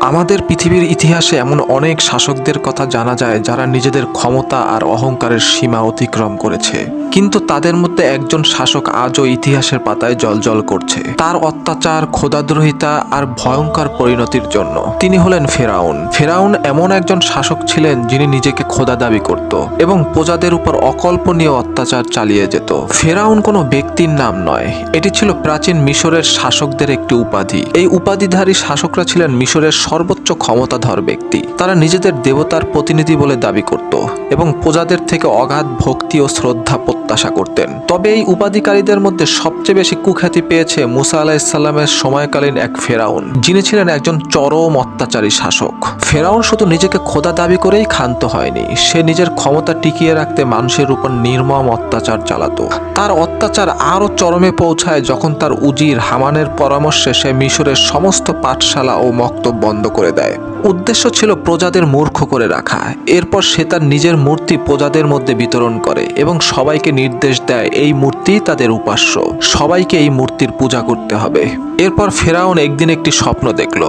আমাদের পৃথিবীর ইতিহাসে এমন অনেক শাসকদের কথা জানা যায় যারা নিজেদের ক্ষমতা আর অহংকারের সীমা অতিক্রম করেছে। কিন্তু তাদের মধ্যে একজন শাসক আজও ইতিহাসের পাতায় জলজল করছে। তার অত্যাচার, ক্ষোধাদ্রোহিতা আর ভয়ঙ্কর পরিণতির জন্য। তিনি হলেন ফেরাউন। ফেরাউন এমন একজন শাসক ছিলেন যিনি নিজেকে খোদা দাবি করত এবং প্রজাদের উপর অকল্পনীয় অত্যাচার চালিয়ে যেত। ফেরাউন কোনো ব্যক্তির নাম নয়। এটি ছিল প্রাচীন মিশরের শাসকদের একটি উপাধি। এই উপাধিধারী শাসকরা ছিলেন মিশরের সর্বোচ্চ ক্ষমতাধর ব্যক্তি। তারা নিজেদের দেবতার প্রতিনিধি বলে দাবি করত এবং প্রজাদের থেকে অগাধ ভক্তি ও শ্রদ্ধা প্রত্যাশা করতেন। তবে এই উপাধিকারীদের মধ্যে সবচেয়ে বেশি কুখ্যাতি পেয়েছে মুসা আলাহিসাল্লামের সময়কালীন এক ফেরাউন। যিনি ছিলেন একজন চরম অত্যাচারী শাসক। ফেরাউন শুধু নিজেকে খোদা দাবি করেই ক্ষান্ত হয়নি, সে নিজের ক্ষমতা টিকিয়ে রাখতে মানুষের উপর নির্মম অত্যাচার চালাতো। তার অত্যাচার আরও চরমে পৌঁছায় যখন তার উজির হামানের পরামর্শে সে মিশরের সমস্ত পাঠশালা ও মক্তব বন্ধ করে দেয়। উদ্দেশ্য ছিল প্রজাদের মূর্খ করে রাখা। এরপর সে তার নিজের মূর্তি প্রজাদের মধ্যে বিতরণ করে এবং সবাইকে নির্দেশ দেয়, এই মূর্তি তাদের উপাস্য। সবাইকে এই মূর্তির পূজা করতে হবে। এরপর ফেরাউন একদিন একটি স্বপ্ন দেখল।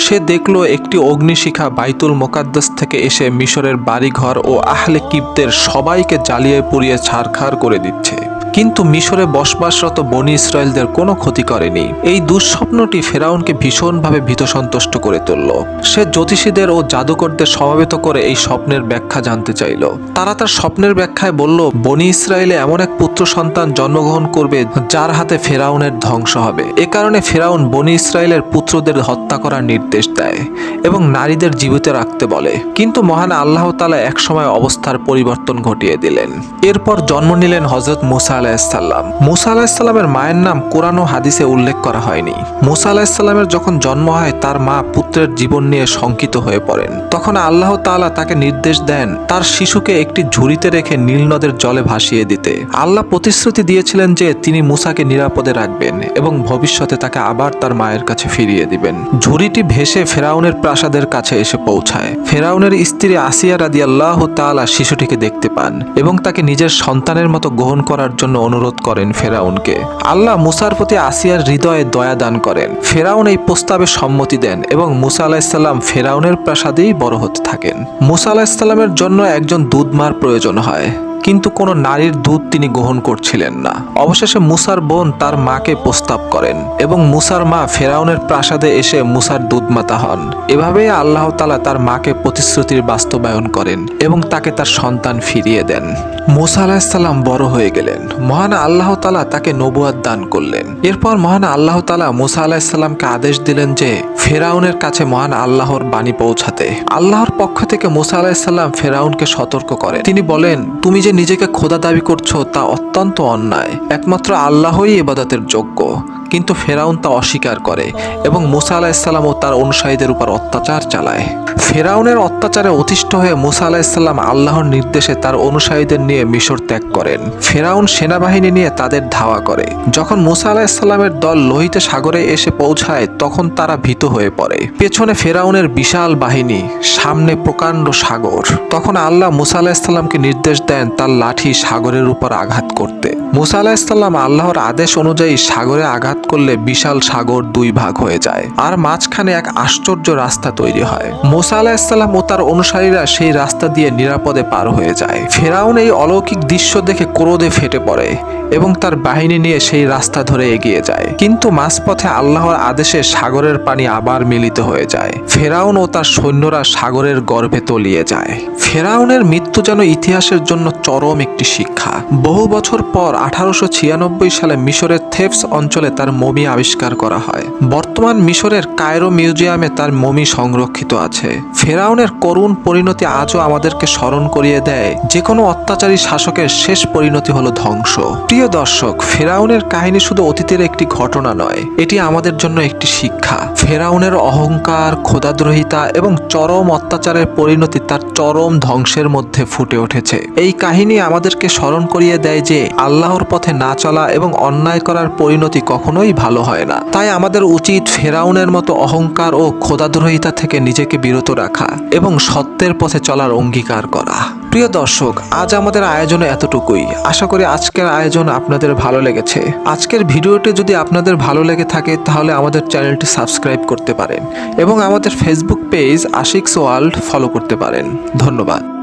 সে দেখল একটি অগ্নিশিখা বাইতুল মোকাদ্দাস থেকে এসে মিশরের বাড়িঘর ও আহলে কিবদের সবাইকে জ্বালিয়ে পুড়িয়ে ছাড়খাড় করে দিচ্ছে। কিন্তু মিশরে বসবাসরত বনি ইসরায়েলদের কোনো ক্ষতি করেনি। এই দুঃস্বপ্নটি ফেরাউনকে ভীষণভাবে ভীত সন্তুষ্ট করে তুলল। সে জ্যোতিষীদের ও জাদুকরদের সমাবেত করে এই স্বপ্নের ব্যাখ্যা জানতে চাইল। তারা তার স্বপ্নের ব্যাখ্যায় বলল, বনি ইসরায়েলে এমন এক পুত্র সন্তান জন্মগ্রহণ করবে যার হাতে ফেরাউনের ধ্বংস হবে। এ কারণে ফেরাউন বনি ইসরায়েলের পুত্রদের হত্যা করার নির্দেশ দেয় এবং নারীদের জীবিত রাখতে বলে। কিন্তু মহান আল্লাহ তালা একসময় অবস্থার পরিবর্তন ঘটিয়ে দিলেন। এরপর জন্ম নিলেন হজরত মুসা আলাহিসাল্লাম মুসা আলাহিসাল্লামের মায়ের নাম কোরআন ও হাদিসে উল্লেখ করা হয়নি। মুসা আলাহিসাল্লামের যখন জন্ম হয়, তার মা পুত্রের জীবন নিয়ে শঙ্কিত হয়ে পড়েন। তখন আল্লাহ তাআলা তাকে নির্দেশ দেন, তার শিশুকে একটি ঝুড়িতে রেখে নীল নদের জলে ভাসিয়ে দিতে। আল্লাহ প্রতিশ্রুতি দিয়েছিলেন যে, তিনি মুসাকে নিরাপদে রাখবেন এবং ভবিষ্যতে তাকে আবার তার মায়ের কাছে ফিরিয়ে দিবেন। ঝুড়িটি ভেসে ফেরাউনের প্রাসাদের কাছে এসে পৌঁছায়। ফেরাউনের স্ত্রী আসিয়া রাদি আল্লাহ তাআলা শিশুটিকে দেখতে পান এবং তাকে নিজের সন্তানের মতো গ্রহণ করার জন্য অনুরোধ করেন ফেরাউনকে। আল্লাহ মুসার প্রতি আসিয়ার হৃদয়ে দয়া দান করেন। ফেরাউন এই প্রস্তাবে সম্মতি দেন এবং মুসা আলাহিসাল্লাম ফেরাউনের প্রাসাদেই বড় হতে থাকেন। মুসা আলাহিসাল্লামের জন্য একজন দুধমার প্রয়োজন হয়। কিন্তু কোনো নারীর দুধ তিনি গ্রহণ করছিলেন না। অবশেষে মুসার বোন তার মাকে প্রস্তাব করেন এবং মুসার মা ফেরাউনের প্রাসাদে এসে মুসার দুধমাতা হন। এভাবেই আল্লাহ তালা তার মাকে প্রতিশ্রুতির বাস্তবায়ন করেন এবং তাকে তার সন্তান ফিরিয়ে দেন। মুসা আলাহিসাল্লাম বড় হয়ে গেলেন। মহান আল্লাহ তালা তাকে নবুয়াদ দান করলেন। এরপর মহান আল্লাহ তালা মুসা আলাহিসাল্লামকে আদেশ দিলেন যে, ফেরাউনের কাছে মহান আল্লাহর বাণী পৌঁছাতে। আল্লাহর পক্ষ থেকে মুসা আলাহিসাল্লাম ফেরাউনকে সতর্ক করেন। তিনি বলেন, তুমি যে নিজেকে খোদা দাবি করছ তা অত্যন্ত অন্যায়। একমাত্র আল্লাহই ইবাদতের যোগ্য। কিন্তু ফেরাউন তা অস্বীকার করে এবং মুসা আলাহিসাল্লাম ও তার অনুসারীদের উপর অত্যাচার চালায়। ফেরাউনের অত্যাচারে অতিষ্ঠ হয়ে মুসা আলাহিসাল্লাম আল্লাহর নির্দেশে তার অনুসারীদের নিয়ে মিশর ত্যাগ করেন। ফেরাউন সেনাবাহিনী নিয়ে তাদের ধাওয়া করে। যখন মুসা আলাহিসাল্লামের দল লোহিত সাগরে এসে পৌঁছায়, তখন তারা ভীত হয়ে পড়ে। পেছনে ফেরাউনের বিশাল বাহিনী, সামনে প্রকাণ্ড সাগর। তখন আল্লাহ মুসা আলাহিসাল্লামকে নির্দেশ দেন তার লাঠি সাগরের উপর আঘাত করতে। মুসা আলাহিসাল্লাম আল্লাহর আদেশ অনুযায়ী সাগরে আঘাত করলে বিশাল সাগর দুই ভাগ হয়ে যায়, আর মাঝখানে এক আশ্চর্য রাস্তা তৈরি হয়। মুসা আলাহিসাল্লাম ও তার অনুসারীরা সেই রাস্তা দিয়ে নিরাপদে পার হয়ে যায়। ফেরাউন এই অলৌকিক দৃশ্য দেখে ক্রোধে ফেটে পড়ে এবং তার বাহিনী নিয়ে সেই রাস্তা ধরে এগিয়ে যায়। কিন্তু মাঝপথে আল্লাহর আদেশে সাগরের পানি আবার মিলিত হয়ে যায়। ফেরাউন ও তার সৈন্যরা সাগরের গর্ভে তলিয়ে যায়। ফেরাউনের মৃত্যু যেন ইতিহাসের জন্য চরম একটি শিক্ষা। বহু বছর পর আঠারোশো ছিয়ানব্বই সালে মিশরের থেপস অঞ্চলে তার মমি আবিষ্কার করা হয়। বর্তমান মিশরের কায়রো মিউজিয়ামে তার মমি সংরক্ষিত আছে। ফেরাউনের করুণ পরিণতি আজও আমাদেরকে স্মরণ করিয়ে দেয়, যে কোনো অত্যাচারী শাসকের শেষ পরিণতি হলো ধ্বংস। প্রিয় দর্শক, ফেরাউনের কাহিনী শুধু অতীতের একটি ঘটনা নয়, এটি আমাদের জন্য একটি শিক্ষা। ফেরাউনের অহংকার ক্ষোধাদ্রোহিতা এবং চরম অত্যাচারের পরিণতি তার চরম ধ্বংসের মধ্যে ফুটে উঠেছে। এই কাহিনী আমাদেরকে স্মরণ করিয়ে দেয় যে, আল্লাহর পথে না চলা এবং অন্যায় করার পরিণতি কখনোই ভালো হয় না। তাই আমাদের উচিত ফেরাউনের মতো অহংকার ও ক্ষোধাদ্রোহিতা থেকে নিজেকে বিরত রাখা এবং সত্যের পথে চলার অঙ্গীকার করা। প্রিয় দর্শক, আজ আমাদের আয়োজনে এতটুকুই। আশা করি আজকের আয়োজন আপনাদের ভালো লেগেছে। আজকের ভিডিওটি যদি আপনাদের ভালো লেগে থাকে, তাহলে আমাদের চ্যানেলটি সাবস্ক্রাইব করতে পারেন এবং আমাদের ফেসবুক পেজ আশিক্স ওয়ার্ল্ড ফলো করতে পারেন। ধন্যবাদ।